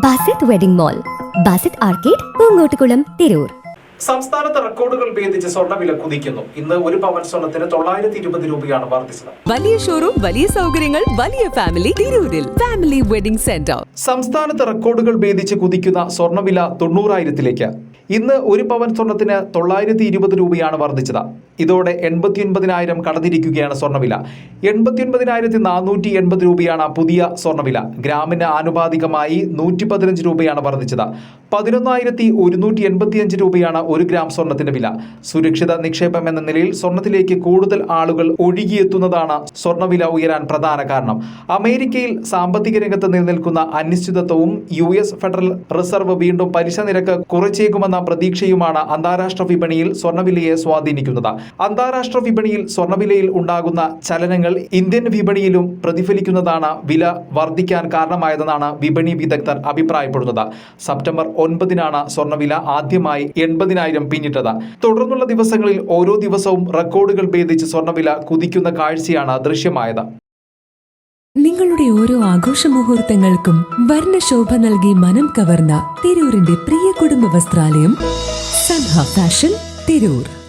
Basith wedding mall Basith arcade Poongottukulam Tirur. സംസ്ഥാനത്ത് റെക്കോർഡുകൾ ഭേദിച്ച് സ്വർണവില കുതിക്കുന്നു. ഇന്ന് ഒരു പവൻ സ്വർണത്തിന് തൊള്ളായിരത്തി ഇരുപത് രൂപയാണ് വർദ്ധിച്ചത്. വലിയ ഷോറൂം വലിയ സൗകര്യങ്ങൾ വലിയ ഫാമിലി തിരൂരിൽ. ഫാമിലി വെഡിംഗ് സെന്റർ സംസ്ഥാനത്ത് റെക്കോർഡുകൾ ഭേദിച്ച് കുതിക്കുന്ന സ്വർണവില തൊണ്ണൂറായിരത്തിലേക്ക്. ഇന്ന് ഒരു പവൻ സ്വർണത്തിന് തൊള്ളായിരത്തി ഇരുപത് രൂപയാണ് വർദ്ധിച്ചത്. ഇതോടെ എൺപത്തി ഒൻപതിനായിരം കടന്നിരിക്കുകയാണ് സ്വർണവില എൺപത്തി ഒൻപതിനായിരത്തി നാനൂറ്റി എൺപത് രൂപയാണ് പുതിയ സ്വർണവില ഗ്രാമിന് ആനുപാതികമായി നൂറ്റി പതിനഞ്ച് രൂപയാണ് വർദ്ധിച്ചത്. പതിനൊന്നായിരത്തി ഒരുന്നൂറ്റി എൺപത്തിയഞ്ച് രൂപയാണ് ഒരു ഗ്രാം സ്വർണത്തിന്റെ വില. സുരക്ഷിത നിക്ഷേപം എന്ന നിലയിൽ സ്വർണത്തിലേക്ക് കൂടുതൽ ആളുകൾ ഒഴുകിയെത്തുന്നതാണ് സ്വർണവില ഉയരാൻ പ്രധാന കാരണം. അമേരിക്കയിൽ സാമ്പത്തിക രംഗത്ത് നിലനിൽക്കുന്ന അനിശ്ചിതത്വവും യു എസ് ഫെഡറൽ റിസർവ് വീണ്ടും പലിശ നിരക്ക് കുറച്ചേക്കുമെന്ന പ്രതീക്ഷയുമാണ് അന്താരാഷ്ട്ര വിപണിയിൽ സ്വർണവിലയെ സ്വാധീനിക്കുന്നത്. അന്താരാഷ്ട്ര വിപണിയിൽ സ്വർണവിലയിൽ ഉണ്ടാകുന്ന ചലനങ്ങൾ ഇന്ത്യൻ വിപണിയിലും പ്രതിഫലിക്കുന്നതാണ് വില വർദ്ധിക്കാൻ കാരണമായതെന്നാണ് വിപണി വിദഗ്ധർ അഭിപ്രായപ്പെടുന്നത്. സെപ്റ്റംബർ ഒൻപതിനാണ് സ്വർണവില ആദ്യമായി എൺപതിനായിരം പിന്നിട്ടത്. തുടർന്നുള്ള ദിവസങ്ങളിൽ ഓരോ ദിവസവും റെക്കോർഡുകൾ ഭേദിച്ച് സ്വർണവില കുതിക്കുന്ന കാഴ്ചയാണ് ദൃശ്യമായത്. നിങ്ങളുടെ ഓരോ ആഘോഷ മുഹൂർത്തങ്ങൾക്കും വർണശോഭ നൽകി മനം കവർന്ന തിരൂരിന്റെ പ്രിയ കുടുംബ വസ്ത്രാലയം സൻഹ ഫാഷൻ തിരൂർ.